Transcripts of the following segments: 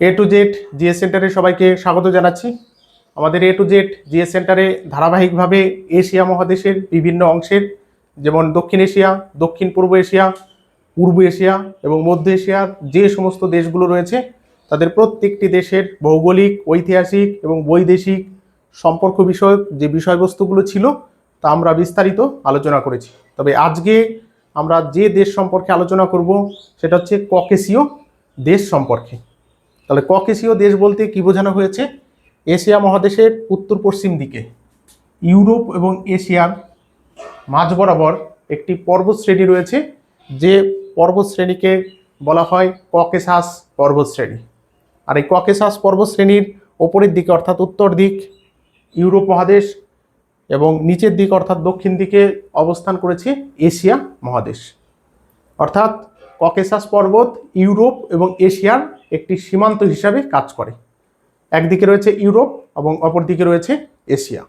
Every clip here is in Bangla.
এ টু জেড জিএস সেন্টারে সবাইকে স্বাগত জানাচ্ছি। আমাদের এ টু জেড জিএস সেন্টারে ধারাবাহিকভাবে এশিয়া মহাদেশের বিভিন্ন অংশের, যেমন দক্ষিণ এশিয়া, দক্ষিণ পূর্ব এশিয়া পূর্ব এশিয়া এবং মধ্য এশিয়ার যে সমস্ত দেশগুলো রয়েছে, তাদের প্রত্যেকটি দেশের ভৌগোলিক, ঐতিহাসিক এবং বৈদেশিক সম্পর্ক বিষয়ক যে বিষয়বস্তুগুলো ছিল, তা আমরা বিস্তারিত আলোচনা করেছি। তবে আজকে আমরা যে দেশ সম্পর্কে আলোচনা করব, সেটা হচ্ছে ককেশীয় দেশ সম্পর্কে। তাহলে ককেশীয় দেশ বলতে কি বোঝানো হয়েছে? এশিয়া মহাদেশের উত্তর পশ্চিম দিকে। ইউরোপ এবং এশিয়ার মাঝ বরাবর একটি পর্বত শ্রেণি রয়েছে, যে পর্বত শ্রেণীকে বলা হয় ককেশাস পর্বত শ্রেণি আর এই ককেশাস পর্বত শ্রেণির ওপরের দিকে, অর্থাৎ উত্তর দিক, ইউরোপ মহাদেশ এবং নিচের দিক, অর্থাৎ দক্ষিণ দিকে অবস্থান করেছে এশিয়া মহাদেশ। অর্থাৎ ককেশাস পর্বত ইউরোপ এবং এশিয়ার একটি সীমান্ত হিসাবে কাজ করে। একদিকে রয়েছে ইউরোপ এবং অপরদিকে রয়েছে এশিয়া।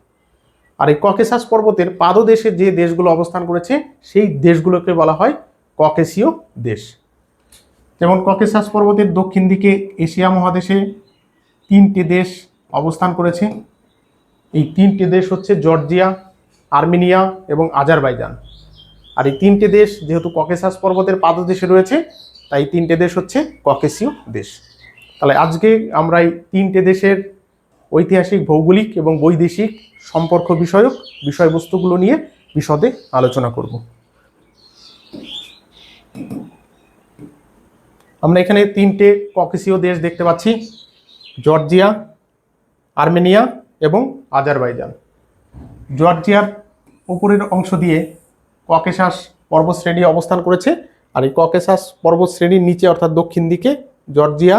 আর এই ককেশাস পর্বতের পাদদেশে যে দেশগুলো অবস্থান করেছে, সেই দেশগুলোকে বলা হয় ককেশীয় দেশ। যেমন ককেশাস পর্বতের দক্ষিণ দিকে এশিয়া মহাদেশে তিনটি দেশ অবস্থান করেছে। এই তিনটি দেশ হচ্ছে জর্জিয়া, আর্মেনিয়া এবং আজারবাইজান। আর এই তিনটি দেশ যেহেতু ককেশাস পর্বতের পাদদেশে রয়েছে তাই তিনটে দেশ হচ্ছে ককেশীয় দেশ। তাহলে আজকে আমরা এই তিনটে দেশের ঐতিহাসিক, ভৌগোলিক এবং বৈদেশিক সম্পর্ক বিষয়ক বিষয়বস্তুগুলো নিয়ে বিশদে আলোচনা করব। আমরা এখানে তিনটে ককেশীয় দেশ দেখতে পাচ্ছি, জর্জিয়া, আর্মেনিয়া এবং আজারবাইজান। জর্জিয়ার উপরের অংশ দিয়ে ককেশাস পর্বতশ্রেণী অবস্থান করেছে। আর এই ককেশাস পর্বতশ্রেণীর নিচে, অর্থাৎ দক্ষিণ দিকে, জর্জিয়া,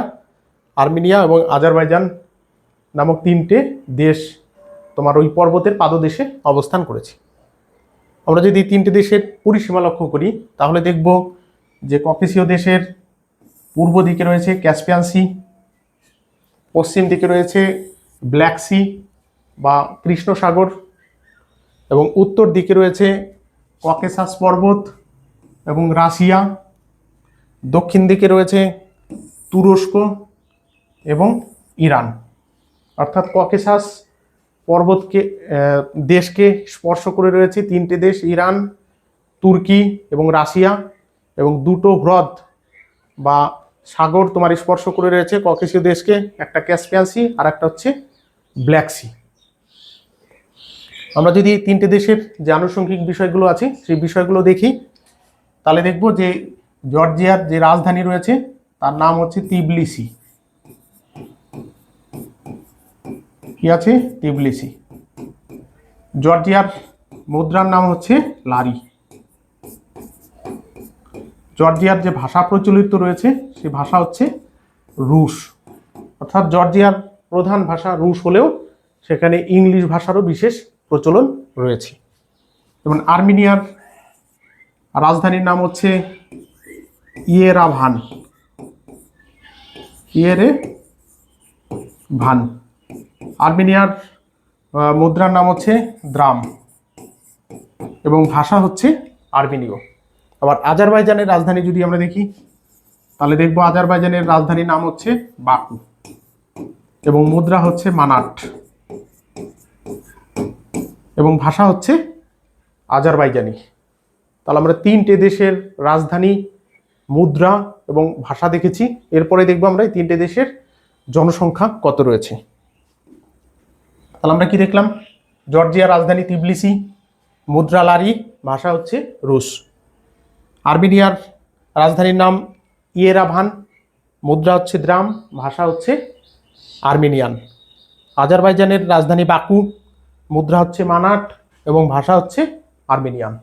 আর্মেনিয়া এবং আজারবাইজান নামক তিনটে দেশ তোমার ওই পর্বতের পাদদেশে অবস্থান করেছে। আমরা যদি তিনটে দেশের পরিসীমা লক্ষ্য করি, তাহলে দেখব যে ককেশীয় দেশের পূর্ব দিকে রয়েছে ক্যাসপিয়ান সি, পশ্চিম দিকে রয়েছে ব্ল্যাক সি বা কৃষ্ণ সাগর এবং উত্তর দিকে রয়েছে ককেশাস পর্বত। এবং রাশিয়া, দক্ষিণ দিকে রয়েছে তুরস্ক এবং ইরান। অর্থাৎ ককেশাস পর্বতকে দেশকে স্পর্শ করে রয়েছে তিনটে দেশ, ইরান, তুর্কি এবং রাশিয়া এবং দুটো হ্রদ বা সাগর তোমার স্পর্শ করে রয়েছে ককেশীয় দেশকে, একটা ক্যাসপিয়ান সি আর একটা হচ্ছে ব্ল্যাক সি। আমরা যদি তিনটে দেশের যে আনুষঙ্গিক বিষয়গুলো আছে, সেই বিষয়গুলো দেখি তাহলে দেখব যে জর্জিয়ার যে রাজধানী রয়েছে, তার নাম হচ্ছে তিবলিসি। কি আছে? তিবলিসি। জর্জিয়ার মুদ্রার নাম হচ্ছে লারি। জর্জিয়ার যে ভাষা প্রচলিত রয়েছে সেই ভাষা হচ্ছে রুশ। অর্থাৎ জর্জিয়ার প্রধান ভাষা রুশ হলেও সেখানে ইংলিশ ভাষারও বিশেষ প্রচলন রয়েছে। যেমন আর্মেনিয়ার রাজধানীর নাম হচ্ছে ইয়েরাভান। ইয়েরে ভান আর্মেনিয়ার মুদ্রার নাম হচ্ছে দ্রাম এবং ভাষা হচ্ছে আর্মেনীয়। আবার আজারবাইজানের রাজধানী যদি আমরা দেখি, তাহলে দেখব আজারবাইজানের রাজধানীর নাম হচ্ছে বাকু এবং মুদ্রা হচ্ছে মানাট এবং ভাষা হচ্ছে আজারবাইজানি। তাহলে আমরা তিনটে দেশের রাজধানী, মুদ্রা এবং ভাষা দেখেছি। এরপরে দেখব আমরা এই তিনটে দেশের জনসংখ্যা কত রয়েছে। তাহলে আমরা কি দেখলাম? জর্জিয়ার রাজধানী তিবলিসি মুদ্রা লারি ভাষা হচ্ছে রুশ। আর্মেনিয়ার রাজধানীর নাম ইয়েরাভান, মুদ্রা হচ্ছে দ্রাম ভাষা হচ্ছে আর্মেনিয়ান। আজারবাইজানের রাজধানী বাকু, মুদ্রা হচ্ছে মানাট এবং ভাষা হচ্ছে আর্মেনিয়ান।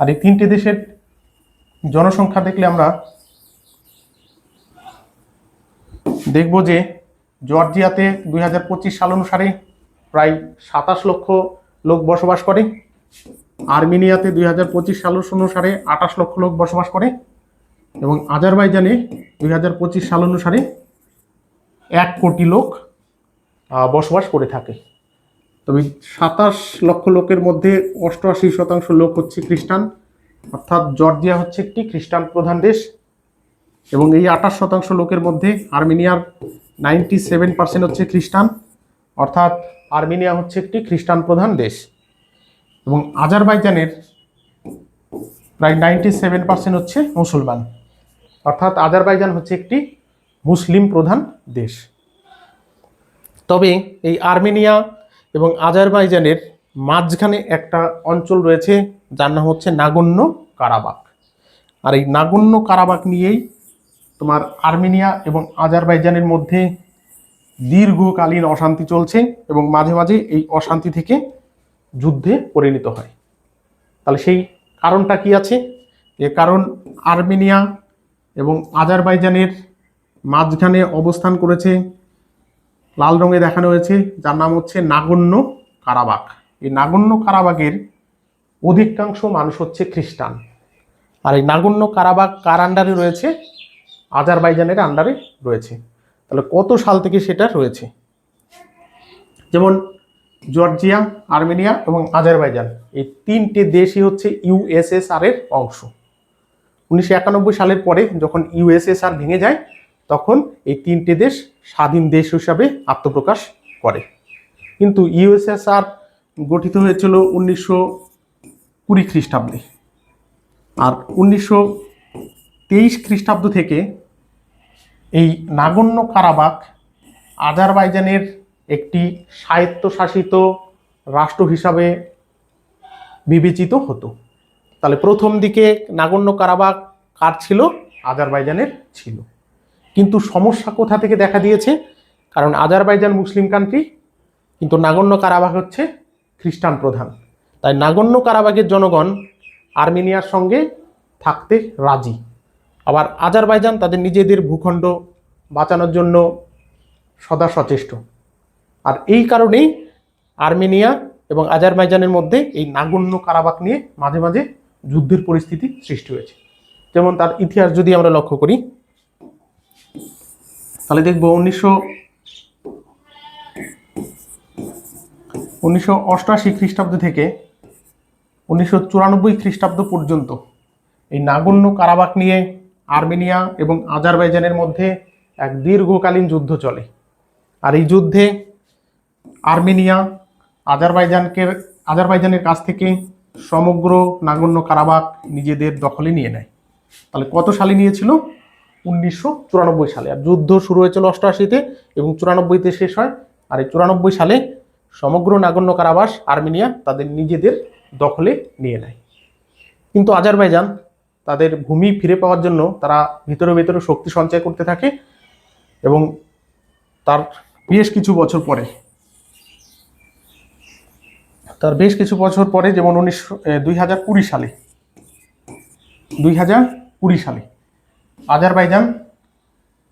আর এই তিনটে দেশের জনসংখ্যা দেখলে আমরা দেখব যে জর্জিয়াতে দুই হাজার পঁচিশ সাল অনুসারে প্রায় সাতাশ লক্ষ লোক বসবাস করে, আর্মেনিয়াতে দুই হাজার পঁচিশ সাল অনুসারে আঠাশ লক্ষ লোক বসবাস করে এবং আজারবাইজানে দুই হাজার পঁচিশ সাল অনুসারে এক কোটি লোক বসবাস করে থাকে। তবে সাতাশ লক্ষ লোকের মধ্যে অষ্টআশি শতাংশ লোক হচ্ছে খ্রিস্টান, অর্থাৎ জর্জিয়া হচ্ছে একটি খ্রিস্টান প্রধান দেশ এবং এই আঠাশ শতাংশ লোকের মধ্যে আর্মেনিয়ার নাইনটি সেভেন পার্সেন্ট হচ্ছে খ্রিস্টান, অর্থাৎ আর্মেনিয়া হচ্ছে একটি খ্রিস্টান প্রধান দেশ। এবং আজারবাইজানের প্রায় নাইনটি সেভেন পার্সেন্ট হচ্ছে মুসলমান, অর্থাৎ আজারবাইজান হচ্ছে একটি মুসলিম প্রধান দেশ। তবে এই আর্মেনিয়া এবং আজারবাইজানের মাঝখানে একটা অঞ্চল রয়েছে, যার নাম হচ্ছে নাগন্য কারাবাক আর এই নাগন্য কারাবাক নিয়েই তোমার আর্মেনিয়া এবং আজারবাইজানের মধ্যে দীর্ঘকালীন অশান্তি চলছে এবং মাঝে মাঝে এই অশান্তি থেকে যুদ্ধে পরিণত হয়। তাহলে সেই কারণটা কি আছে? এর কারণ আর্মেনিয়া এবং আজারবাইজানের মাঝখানে অবস্থান করেছে লাল রঙে দেখানো হয়েছে, যার নাম হচ্ছে নাগন্য কারাবাক এই নাগন্য কারাবাগের অধিকাংশ মানুষ হচ্ছে খ্রিস্টান। আর এই নাগন্য কারাবাগ কার আন্ডারে রয়েছে? আজারবাইজানের আন্ডারে রয়েছে। তাহলে কত সাল থেকে সেটা রয়েছে? যেমন জর্জিয়া, আর্মেনিয়া এবং আজারবাইজান। এই তিনটে দেশই হচ্ছে ইউএসএসআর এর অংশ। উনিশশো একানব্বই সালের পরে যখন ইউএসএসআর ভেঙে যায় তখন এই তিনটে দেশ স্বাধীন দেশ হিসাবে আত্মপ্রকাশ করে। কিন্তু ইউএসএসআর গঠিত হয়েছিল উনিশশো কুড়ি খ্রিস্টাব্দে। আর উনিশশো তেইশ খ্রিস্টাব্দ থেকে এই নাগন্য কারাবাক আজারবাইজানের একটি স্বায়ত্তশাসিত রাষ্ট্র হিসাবে বিবেচিত হতো। তাহলে প্রথম দিকে নাগণ্য কারাবাক কার ছিল? আজারবাইজানের ছিল। কিন্তু সমস্যা কোথা থেকে দেখা দিয়েছে? কারণ আজারবাইজান মুসলিম কান্ট্রি কিন্তু নাগন্য কারাবাগ হচ্ছে খ্রিস্টান প্রধান। তাই নাগন্য কারাবাগের জনগণ আর্মেনিয়ার সঙ্গে থাকতে রাজি। আবার আজারবাইজান তাদের নিজেদের ভূখণ্ড বাঁচানোর জন্য সদা সচেষ্ট। আর এই কারণেই আর্মেনিয়া এবং আজারবাইজানের মধ্যে এই নাগন্য কারাবাক নিয়ে মাঝে মাঝে যুদ্ধের পরিস্থিতি সৃষ্টি হয়েছে। যেমন তার ইতিহাস যদি আমরা লক্ষ্য করি তাহলে দেখব উনিশশো উনিশশো অষ্টআশি খ্রিস্টাব্দ থেকে উনিশশো চুরানব্বই খ্রিস্টাব্দ পর্যন্ত এই নাগন্য কারাবাক নিয়ে আর্মেনিয়া এবং আজারবাইজানের মধ্যে এক দীর্ঘকালীন যুদ্ধ চলে। আর এই যুদ্ধে আর্মেনিয়া আজারবাইজানকে, আজারবাইজানের কাছ থেকে সমগ্র নাগন্য কারাবাক নিজেদের দখলে নিয়ে নেয়। তাহলে কত সালে নিয়েছিল? উনিশশো চুরানব্বই সালে। আর যুদ্ধ শুরু হয়েছিল অষ্টআশিতে এবং চুরানব্বইতে শেষ হয়। আর এই চুরানব্বই সালে সমগ্র নাগন্য কারাবাস আর্মেনিয়া তাদের নিজেদের দখলে নিয়ে নেয়। কিন্তু আজারবাইজান তাদের ভূমি ফিরে পাওয়ার জন্য তারা ভিতরে ভিতরে শক্তি সঞ্চয় করতে থাকে এবং তার বেশ কিছু বছর পরে তার বেশ কিছু বছর পরে যেমন উনিশশো দুই হাজার কুড়ি সালে, দুই হাজার কুড়ি সালে আজারবাইজান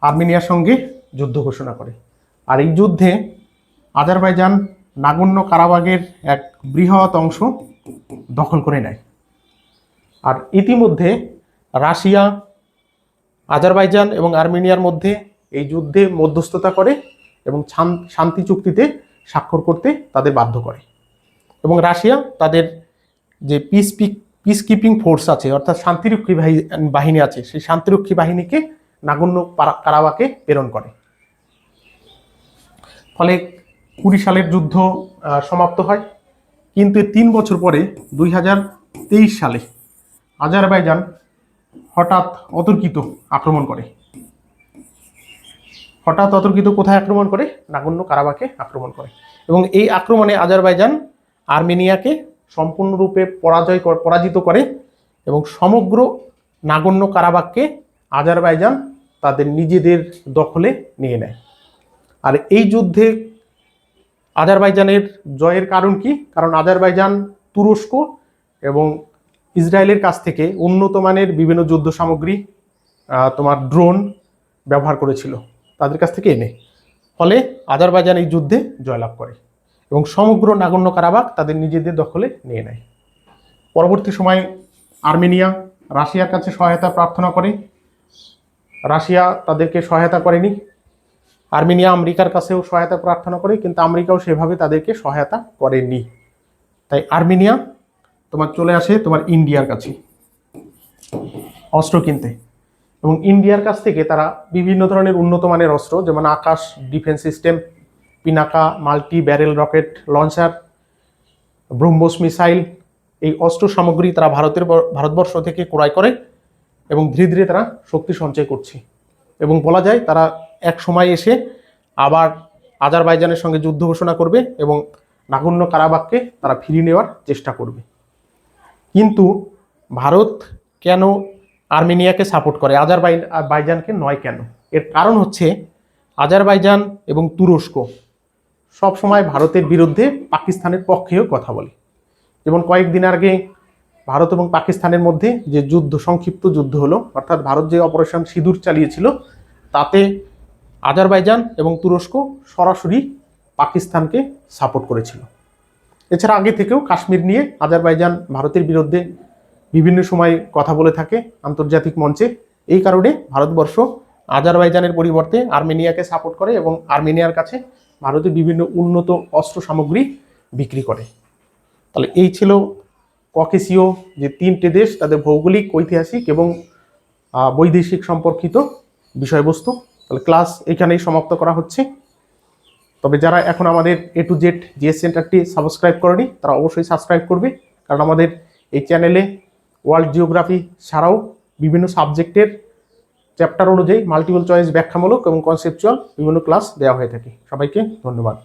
আর্মেনিয়ার সঙ্গে যুদ্ধ ঘোষণা করে। আর এই যুদ্ধে আজারবাইজান নাগন্য কারাবাগের এক বৃহৎ অংশ দখল করে নেয়। আর ইতিমধ্যে রাশিয়া, আজারবাইজান এবং আর্মেনিয়ার মধ্যে এই যুদ্ধে মধ্যস্থতা করে এবং শান্তি চুক্তিতে স্বাক্ষর করতে তাদের বাধ্য করে। এবং রাশিয়া তাদের যে পিস পিস কিপিং ফোর্স আছে, অর্থাৎ শান্তিরক্ষী বাহি- বাহিনী আছে, সেই শান্তিরক্ষী বাহিনীকে নাগন্য পারা- কারাবাকে প্রেরণ করে। ফলে কুড়ি সালের যুদ্ধ সমাপ্ত হয়। কিন্তু তিন বছর পরে, দুই হাজার তেইশ সালে আজারবাইজান হঠাৎ অতর্কিত আক্রমণ করে। হঠাৎ অতর্কিত কোথায় আক্রমণ করে? নাগন্য কারাবাকে আক্রমণ করে। এবং এই আক্রমণে আজারবাইজান আর্মেনিয়াকে সম্পূর্ণরূপে পরাজয় পরাজিত করে এবং সমগ্র নাগণ্য কারাবাককে আজারবাইজান তাদের নিজেদের দখলে নিয়ে নেয়। আর এই যুদ্ধে আজারবাইজানের জয়ের কারণ কি? কারণ আজারবাইজান তুরস্ক এবং ইসরায়েলের কাছ থেকে উন্নত মানের বিভিন্ন যুদ্ধ সামগ্রী তোমার ড্রোন ব্যবহার করেছিল, তাদের কাছ থেকে এনে। ফলে আজারবাইজান এই যুদ্ধে জয়লাভ করে। এবং সমগ্র নাগন্য কারাবাক তাদের নিজেদের দখলে নিয়ে নেয়। পরবর্তী সময়ে আর্মেনিয়া রাশিয়ার কাছে সহায়তা প্রার্থনা করে। রাশিয়া তাদেরকে সহায়তা করেনি। আর্মেনিয়া আমেরিকার কাছেও সহায়তা প্রার্থনা করে, কিন্তু আমেরিকাও সেভাবে তাদেরকে সহায়তা করেনি। তাই আর্মেনিয়া, তোমার চলে আসে তোমার ইন্ডিয়ার কাছে অস্ত্র কিনতে। এবং ইন্ডিয়ার কাছ থেকে তারা বিভিন্ন ধরনের উন্নত মানের অস্ত্র, যেমন Akash defence system Pinaka multi barrel rocket launcher BrahMos missile এই অস্ত্র সামগ্রী তারা ভারতের ভারতবর্ষ থেকে ক্রয় করে এবং ধীরে ধীরে তারা শক্তি সঞ্চয় করছে। এবং বলা যায় তারা এক সময় এসে আবার আজারবাইজানের সঙ্গে যুদ্ধ ঘোষণা করবে এবং নাগন্য কারাবাককে তারা ফিরিয়ে নেওয়ার চেষ্টা করবে। কিন্তু ভারত কেন আর্মেনিয়াকে সাপোর্ট করে, আজারবাই বাইজানকে নয় কেন? এর কারণ হচ্ছে আজারবাইজান এবং তুরস্ক সব সময় ভারতের বিরুদ্ধে পাকিস্তানের পক্ষেও কথা বলে। যেমন কয়েকদিন আগে ভারত এবং পাকিস্তানের মধ্যে যে যুদ্ধ, সংক্ষিপ্ত যুদ্ধ হলো, অর্থাৎ ভারত যে অপারেশন সিঁদুর চালিয়েছিল, তাতে আজারবাইজান এবং তুরস্ক সরাসরি পাকিস্তানকে সাপোর্ট করেছিল। এছাড়া আগে থেকেও কাশ্মীর নিয়ে আজারবাইজান ভারতের বিরুদ্ধে বিভিন্ন সময় কথা বলে থাকে আন্তর্জাতিক মঞ্চে। এই কারণে ভারতবর্ষ আজারবাইজানের পরিবর্তে আর্মেনিয়াকে সাপোর্ট করে এবং আর্মেনিয়ার কাছে ভারতের বিভিন্ন উন্নত অস্ত্র সামগ্রী বিক্রি করে। তাহলে এই ছিল ককেশীয় যে তিনটে দেশ, তাদের ভৌগোলিক, ঐতিহাসিক এবং বৈদেশিক সম্পর্কিত বিষয়বস্তু। তাহলে ক্লাস এখানেই সমাপ্ত করা হচ্ছে। তবে যারা এখন আমাদের এ টু জেড জিএস সেন্টারটি সাবস্ক্রাইব করেনি, তারা অবশ্যই সাবস্ক্রাইব করবে। কারণ আমাদের এই চ্যানেলে ওয়ার্ল্ড জিওগ্রাফি ছাড়াও বিভিন্ন সাবজেক্টের চ্যাপ্টার অনুযায়ী মাল্টিপল চয়েস ব্যাখ্যামূলক এবং কনসেপচুয়াল বিভিন্ন ক্লাস দেওয়া হয়ে থাকে। সবাইকে ধন্যবাদ।